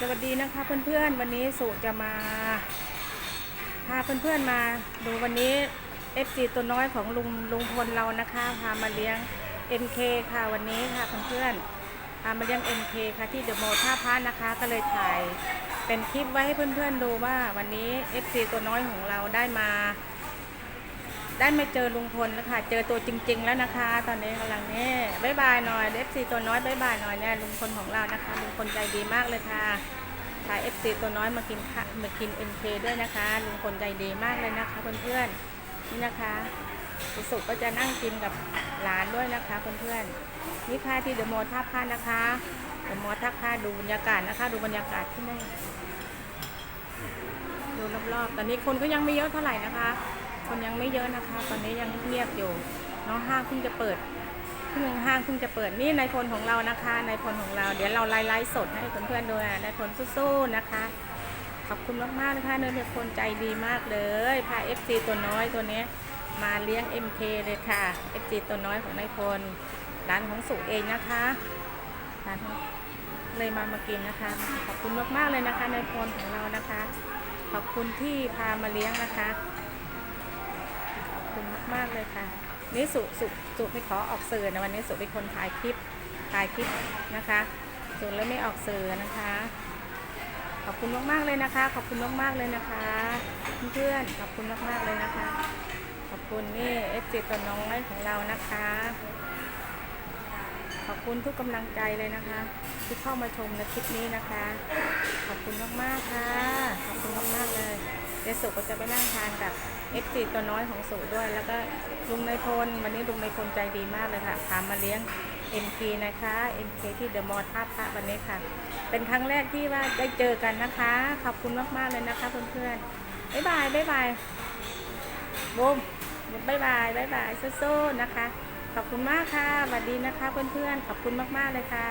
สวัสดีนะคะเพื่อนๆ วันนี้สุจะมาพาเพื่อนๆมาดูวันนี้ FC ตัวน้อยของลุงลุงพลเรานะคะพามาเลี้ยง MK ค่ะวันนี้ค่ะเพื่อนๆพามาเลี้ยง MK ค่ะที่เดอะโมท่าพระนะคะ ก็เลยถ่ายเป็นคลิปไว้ให้เพื่อนๆดูว่าวันนี้ FC ตัวน้อยของเราได้มา ได้มาเจอลุงพลแล้วค่ะเจอตัวจริง ๆ แล้วนะคะ ตอนนี้กำลังนี่บายบายหน่อยเอฟซีตัวน้อยบายบายหน่อยเนี่ยลุงพลของเรานะคะลุงพลใจดีมากเลยค่ะพาเอฟซีตัวน้อยมากินค่ะมากินเอ็มเคด้วยนะคะลุงพลใจดีมากเลยนะคะเพื่อนๆนี่นะคะสุสุก็จะนั่งกินกับหลานด้วยนะคะเพื่อนๆนี่ค่ะที่เดอะมอลล์ท่าพระนะคะเดอะมอลล์ท่าพระดูบรรยากาศนะคะ ดูบรรยากาศที่นี่ดูรอบๆตอนนี้คนก็ยังไม่เยอะเท่าไหร่นะคะ คนยังไม่เยอะนะคะ ตอนนี้ยังเงียบอยู่เน้องห้างเพิ่งจะเปิดเพิ่งห้างเพิ่งจะเปิดนี่นายพลของเรานะคะนายพลของเรา เดี๋ยวเราไลฟ์สดให้เพื่อนๆดูนะนายพลสู้ๆนะคะ ขอบคุณมากๆนะคะนายพลใจดีมากเลยพา FC ตัวน้อยตัวนี้มาเลี้ยง MK เลยค่ะ FC ตัวน้อยของนายพล ร้านของสุเองนะคะร้านเลยมามากินนะคะ ขอบคุณมากๆเลยนะคะนายพลของเรานะคะ ขอบคุณที่พามาเลี้ยงนะคะ คุณมากๆเลยค่ะนี่สุสุสุไปขอออกสื่อนะวันนี้สุเป็นคนถ่ายคลิปถ่ายคลิปนะคะสุเลยไม่ออกสื่อนะคะ ขอบคุณมากๆเลยนะคะ ขอบคุณมากๆเลยนะคะเพื่อนๆขอบคุณมากๆเลยนะคะ ขอบคุณนี่เอฟจีตัวน้อยของเรานะคะ ขอบคุณทุกกำลังใจเลยนะคะที่เข้ามาชมในคลิปนี้นะคะ ขอบคุณมากๆค่ะ ขอบคุณมากๆเลยเดี๋ยวสุก็จะไปนั่งทานกับ เอฟซีตัวน้อยของสุด้วย แล้วก็ลุงในพลวันนี้ลุงในพลใจดีมากเลยค่ะพามาเลี้ยง MK นะคะ MK ที่เดอะมอลล์ท่าพระวันนี้ค่ะ เป็นครั้งแรกที่ว่าได้เจอกันนะคะ ขอบคุณมากๆเลยนะคะเพื่อนๆบ๊ายบายบ๊ายบายบูมบ๊ายบายบ๊ายบายสู้ๆนะคะ ขอบคุณมากค่ะสวัสดีนะคะเพื่อนๆขอบคุณมากๆเลยค่ะ